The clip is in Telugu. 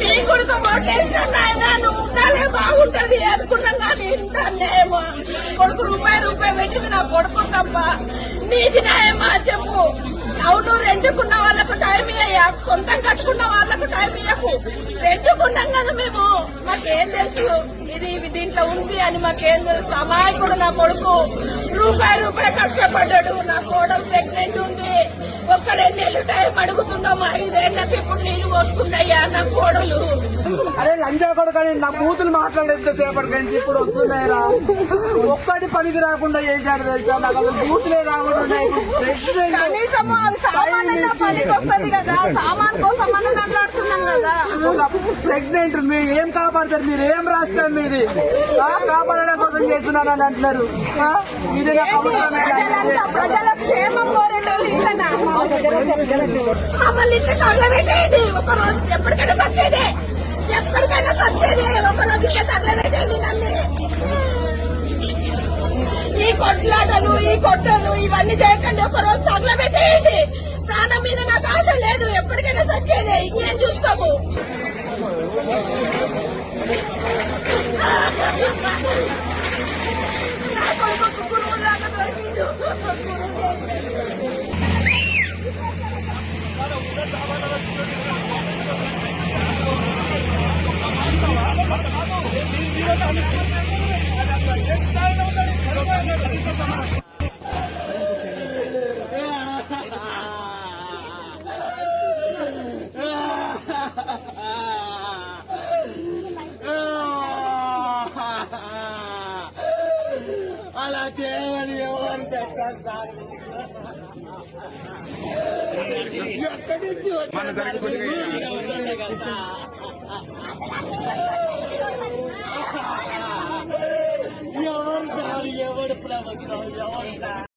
నీ కొడుకు ఓటేసిన నువ్వు ఉండాలే బాగుంటది అనుకున్నాం కానీ ఇంత అన్యాయమా కొడుకు రూపాయి రూపాయి పెట్టింది నా కొడుకు తప్ప నీది న్యాయమా చెప్పు అవును రెండుకున్న వాళ్ళకు టైం ఇయ్యా సొంతం కట్టుకున్న వాళ్ళకు టైం ఇయ్యకు రెండుకున్నాం కదా మేము మాకేం తెలుసు? ఇది ఇది దీంట్లో ఉంది అని మాకేం తెలుసు? అమాయకుడు నా కొడుకు. రూపాయి రూపాయి కష్టపడ్డాడు నా కోడలు ప్రెగ్నెంట్ ఉంది. ఒక్క రెండేళ్ళు టైం అడుగుతున్నాం. ఐదేళ్ళకి ఇప్పుడు నీళ్ళు పోసుకుందయ్యా నా కోడలు. అరే లంజా కొడుకని నా బూతులు మాట్లాడేంత నుంచి ఇప్పుడు వస్తున్నాయిరా? ఒక్కటి పనికి రాకుండా చేశాడు తెలుసా? నాకు అసలు బూతులే రాకుండా కనీసం సామాన్యంగా పనికి వస్తుంది కదా. సామాన్ కోసం మనం మాట్లాడుతున్నాం కదా ఒక ప్రెగ్నెంట్ మీరు ఏం కాపాడతారు మీరు? ఏం రాష్ట్రం మీది? కాపాడడం కోసం చేస్తున్నానని అంటున్నారు. ఇది నాకు అవసరమే ప్రజలంతా లేదు. ప్రజల క్షేమం కోరేటోళ్ళు ఇంతనా మమ్మల్ని ఇంత తగలబెట్టేయండి. ఒక రోజు ఎప్పటికైనా సచ్చేదే. ఎప్పటికైనా సచ్చేదే. ఒక రోజు ఇంత తగలబెట్టేయండి నన్ను. ఈ కొట్లాటలు ఈ కొట్టలు ఇవన్నీ చేయకండి ఒక రోజు తగలబెట్టేయండి ప్రాణం మీద నాకు ఆశ లేదు ఎప్పటికైనా సచ్చేదే ఇంకేం చూస్తాము నా కొడుకు కుక్కుడులాగా దొరికిండు అలా చేయమని ఎవరు ఎక్కడి నుంచి ఎవరు సార్? ఎవరు ప్రభుత్వం ఎవరు